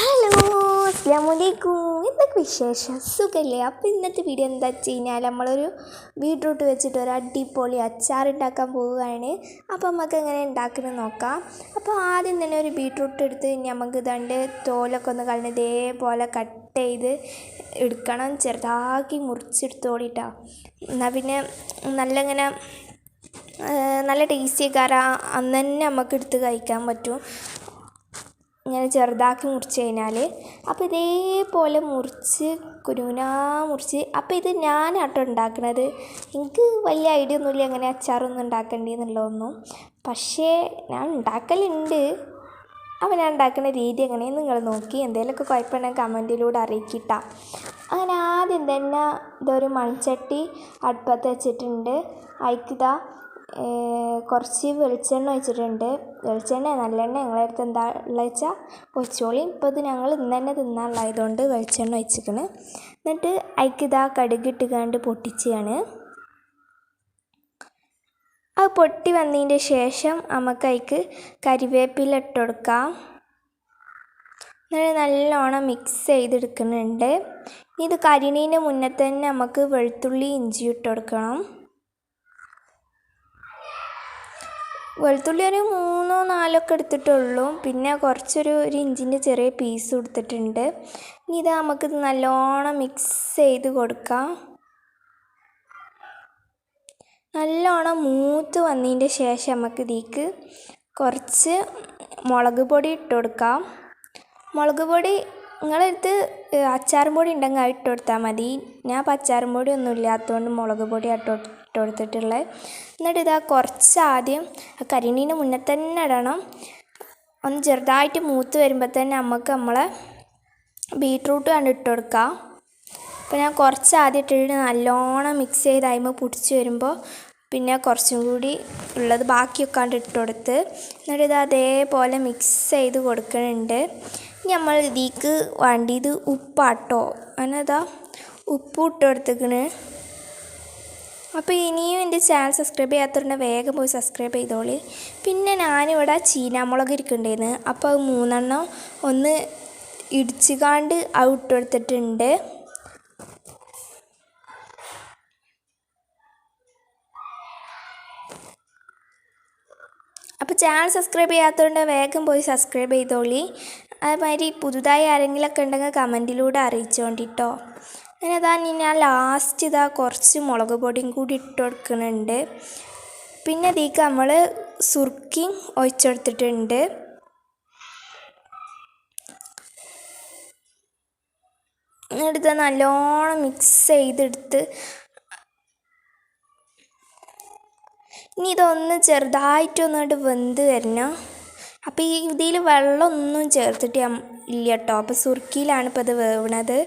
Hello അസ്ലാമലൈക്കും എന്തൊക്കെ വിശേഷം? സുഖമല്ലേ അപ്പോൾ ഇന്നത്തെ വീഡിയോ എന്താ വെച്ച് കഴിഞ്ഞാൽ നമ്മളൊരു ബീട്രൂട്ട് വെച്ചിട്ട് ഒരു അടിപൊളി അച്ചാർ ഉണ്ടാക്കാൻ പോവുകയാണ്. അപ്പോൾ നമുക്ക് എങ്ങനെ ഉണ്ടാക്കുന്നത് നോക്കാം. അപ്പോൾ ആദ്യം തന്നെ ഒരു ബീട്രൂട്ട് എടുത്ത് നമുക്ക് ഇതാണ്ട് തോലൊക്കെ ഒന്ന് കളഞ്ഞ് ഇതേപോലെ കട്ട് ചെയ്ത് എടുക്കണം. ചെറുതാക്കി മുറിച്ചെടുത്തോളിട്ടാ. എന്നാൽ പിന്നെ നല്ലങ്ങനെ നല്ല ടേസ്റ്റി കാരണം അന്ന് തന്നെ നമുക്ക് എടുത്ത് കഴിക്കാൻ പറ്റും. ഇങ്ങനെ ചെറുതാക്കി മുറിച്ച് കഴിഞ്ഞാൽ അപ്പോൾ ഇതേപോലെ മുറിച്ച് കുനുകുനാ മുറിച്ച്. അപ്പോൾ ഇത് ഞാനാട്ടോ ഉണ്ടാക്കണത്. എനിക്ക് വലിയ ഐഡിയ ഒന്നുമില്ല എങ്ങനെ അച്ചാറൊന്നും ഉണ്ടാക്കേണ്ടി എന്നുള്ളതൊന്നും. പക്ഷേ ഞാൻ ഉണ്ടാക്കലുണ്ട്. അപ്പോൾ ഞാൻ ഉണ്ടാക്കുന്ന രീതി എങ്ങനെയെന്ന് നിങ്ങൾ നോക്കി. എന്തെങ്കിലുമൊക്കെ കുഴപ്പമുണ്ടെങ്കിൽ കമന്റിലൂടെ അറിയിക്കിട്ടാ. അങ്ങനെ ആദ്യം തന്നെ ഇതൊരു മൺചട്ടി അടുപ്പത്ത് വെച്ചിട്ടുണ്ട്. അതിക്കിതാ കുറച്ച് വെളിച്ചെണ്ണ ഒഴിച്ചിട്ടുണ്ട്. വെളിച്ചെണ്ണ നല്ലെണ്ണ ഞങ്ങളെ അടുത്ത് എന്താ ഉള്ളത് വെച്ചാൽ ഒഴിച്ചോളി ഇപ്പോൾ ഇത് ഞങ്ങൾ ഇന്ന് തന്നെ തിന്നാനുള്ളതുകൊണ്ട് വെളിച്ചെണ്ണ ഒഴിച്ചിക്കണ് എന്നിട്ട് അതിക്കിതാ കടുകിട്ട് കണ്ട് പൊട്ടിച്ചാണ് അത് പൊട്ടി വന്നതിന്റെ ശേഷം നമുക്ക് അതിക്ക് കരിവേപ്പില ഇട്ട് കൊടുക്കാം. എന്നിട്ട് നല്ലോണം മിക്സ് ചെയ്തെടുക്കുന്നുണ്ട്. ഇത് കരിണീന്റെ മുന്നേ തന്നെ നമുക്ക് വെളുത്തുള്ളി ഇഞ്ചി ഇട്ട് കൊടുക്കണം. വെളുത്തുള്ളി ഒരു മൂന്നോ നാലോ ഒക്കെ എടുത്തിട്ടുള്ളൂ. പിന്നെ കുറച്ചൊരു ഒരു ഇഞ്ചിന്റെ ചെറിയ പീസ് കൊടുത്തിട്ടുണ്ട്. ഇനി ഇത് നമുക്കിത് നല്ലോണം മിക്സ് ചെയ്ത് കൊടുക്കാം. നല്ലോണം മൂത്ത് വന്നതിന്റെ ശേഷം നമുക്ക് ഇതിക്ക് കുറച്ച് മുളക് പൊടി ഇട്ട് കൊടുക്കാം. മുളക് പൊടി നിങ്ങളെടുത്ത് അച്ചാറും പൊടി ഉണ്ടെങ്കിൽ ഇട്ട് കൊടുത്താൽ മതി. ഞാൻ അച്ചാറും പൊടി ഒന്നും ഇല്ലാത്തതുകൊണ്ട് മുളക് പൊടി ഇട്ട് കൊടുത്തിട്ടുള്ളത് എന്നിട്ട് ഇതാ കുറച്ച് ആദ്യം കരിണീന്റെ മുന്നേ തന്നെ ഇടണം. ഒന്ന് ചെറുതായിട്ട് മൂത്ത് വരുമ്പോൾ തന്നെ നമുക്ക് നമ്മളെ ബീട്രൂട്ട് കണ്ട് ഇട്ട് കൊടുക്കാം. അപ്പോൾ ഞാൻ കുറച്ച് ആദ്യം ഇട്ടിട്ട് നല്ലോണം മിക്സ് ചെയ്ത് അതിമ്പോൾ പൊടിച്ച് വരുമ്പോൾ പിന്നെ കുറച്ചും കൂടി ഉള്ളത് ബാക്കിയൊക്കെ ഇട്ട് കൊടുത്ത് എന്നിട്ട് ഇത് അതേപോലെ മിക്സ് ചെയ്ത് കൊടുക്കുന്നുണ്ട് ഇനി നമ്മൾ ഇതിക്ക് വേണ്ടിയത് ഉപ്പാട്ടോ. അങ്ങനെ ഇതാ ഉപ്പ് ഇട്ട് കൊടുത്തേക്കണ്. അപ്പോൾ ഇനിയും എന്റെ ചാനൽ സബ്സ്ക്രൈബ് ചെയ്യാത്തതുകൊണ്ട് വേഗം പോയി സബ്സ്ക്രൈബ് ചെയ്തോളി. പിന്നെ ഞാനിവിടെ ചീനാമുളക് ഇരിക്കണ്ടേന്ന് അപ്പോൾ അത് മൂന്നെണ്ണം ഒന്ന് ഇടിച്ചുകാണ്ട് അത് എടുത്തിട്ടുണ്ട് അപ്പോൾ ചാനൽ സബ്സ്ക്രൈബ് ചെയ്യാത്തതുകൊണ്ട് വേഗം പോയി സബ്സ്ക്രൈബ് ചെയ്തോളി. അതുമാതിരി പുതുതായി ആരെങ്കിലുമൊക്കെ ഉണ്ടെങ്കിൽ കമന്റിലൂടെ അറിയിച്ചോണ്ടിട്ടോ. അങ്ങനെ അതാ ഞാൻ ലാസ്റ്റ് ഇതാ കുറച്ച് മുളക് പൊടിയും കൂടി ഇട്ട് കൊടുക്കുന്നുണ്ട്. പിന്നെ ഇതിലേക്ക് നമ്മൾ സുർക്കിയും ഒഴിച്ചെടുത്തിട്ടുണ്ട്. എന്നിട്ട് നല്ലോണം മിക്സ് ചെയ്തെടുത്ത് ഇനി ഇതൊന്ന് ചെറുതായിട്ടൊന്നിട്ട് വെന്ത് വരണം. അപ്പോൾ ഈ ഇതിൽ വെള്ളമൊന്നും ചേർത്തിട്ട് ഇല്ല കേട്ടോ അപ്പോൾ സുർക്കിയിലാണ് ഇപ്പോൾ വേവണത്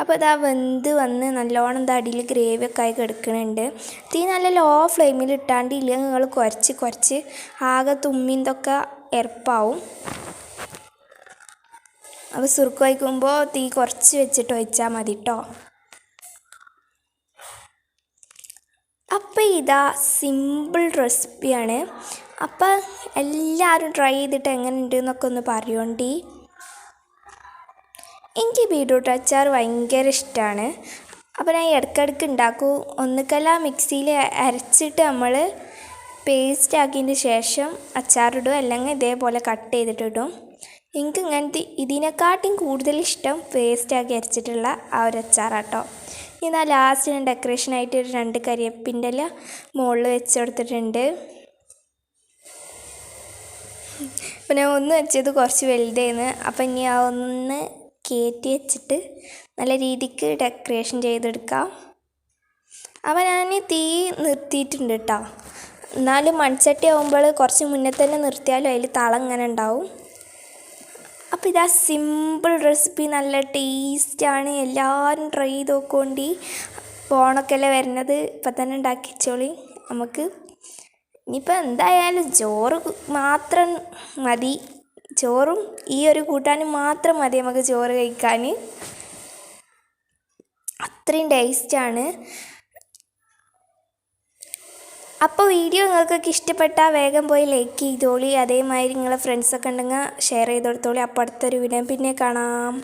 അപ്പോൾ ഇതാ വെന്ത് വന്ന് നല്ലോണം ഇത് അടിയിൽ ഗ്രേവി ഒക്കെ ആയി കിടക്കുന്നുണ്ട് തീ നല്ല ലോ ഫ്ലെയിമിൽ ഇട്ടാണ്ട് ഇല്ല നിങ്ങൾ കുറച്ച് കുറച്ച് ആകെ തുമ്മിന്തൊക്കെ എരപ്പാവും. അപ്പോൾ സുർക്ക് വയ്ക്കുമ്പോൾ തീ കുറച്ച് വെച്ചിട്ട് ഒഴിച്ചാൽ മതി കേട്ടോ അപ്പോൾ ഇതാ സിമ്പിൾ റെസിപ്പിയാണ്. അപ്പോൾ എല്ലാവരും ട്രൈ ചെയ്തിട്ട് എങ്ങനെയുണ്ട് എന്നൊക്കെ ഒന്ന് പറയുകൊണ്ടി എനിക്ക് ബീട്രൂട്ട് അച്ചാർ ഭയങ്കര ഇഷ്ടമാണ് അപ്പോൾ ഞാൻ ഇടയ്ക്കിടയ്ക്ക് ഉണ്ടാക്കും. ഒന്നുക്കല്ല മിക്സിയിൽ അരച്ചിട്ട് നമ്മൾ പേസ്റ്റ് ആക്കിയതിന് ശേഷം അച്ചാറിടും. അല്ലെങ്കിൽ ഇതേപോലെ കട്ട് ചെയ്തിട്ടിടും. എനിക്ക് ഇങ്ങനത്തെ ഇതിനെക്കാട്ടും കൂടുതൽ ഇഷ്ടം പേസ്റ്റ് ആക്കി അരച്ചിട്ടുള്ള ആ ഒരു അച്ചാറാട്ടോ. ഇതാ ലാസ്റ്റ് ഞാൻ ഡെക്കറേഷനായിട്ട് ഒരു രണ്ട് കരിയപ്പിന്റെ ഇല മുകളിൽ വെച്ച് കൊടുത്തിട്ടുണ്ട്. പിന്നെ ഒന്ന് വെച്ചത് കുറച്ച് വലുതായിരുന്നു. അപ്പം ഇനി ആ ഒന്ന് കയറ്റി വെച്ചിട്ട് നല്ല രീതിക്ക് ഡെക്കറേഷൻ ചെയ്തെടുക്കാം. അപ്പോൾ ഞാൻ തീ നിർത്തിയിട്ടുണ്ട് കേട്ടോ എന്നാലും മൺചട്ടി ആകുമ്പോൾ കുറച്ച് മുന്നേ തന്നെ നിർത്തിയാലും അതിൽ തളം ഇങ്ങനെ ഉണ്ടാവും. അപ്പോൾ ഇതാ സിമ്പിൾ റെസിപ്പി നല്ല ടേസ്റ്റാണ് എല്ലാവരും ട്രൈ ചെയ്ത് നോക്കുകൊണ്ട് ഫോണൊക്കെ അല്ലേ വരുന്നത് ഇപ്പം തന്നെ ഉണ്ടാക്കിച്ചോളി. നമുക്ക് ഇനിയിപ്പോൾ എന്തായാലും ചോറ് മാത്രം മതി. ചോറും ഈ ഒരു കൂട്ടാനും മാത്രം മതി നമുക്ക് ചോറ് കഴിക്കാൻ. അത്രയും ടേസ്റ്റാണ് അപ്പോൾ വീഡിയോ നിങ്ങൾക്കൊക്കെ ഇഷ്ടപ്പെട്ടാൽ വേഗം പോയി ലൈക്ക് ചെയ്തോളി. അതേമാതിരി നിങ്ങളെ ഫ്രണ്ട്സൊക്കെ ഉണ്ടെങ്കിൽ ഷെയർ ചെയ്ത് കൊടുത്തോളി. അപ്പോൾ അടുത്തൊരു വീഡിയോ പിന്നെ കാണാം.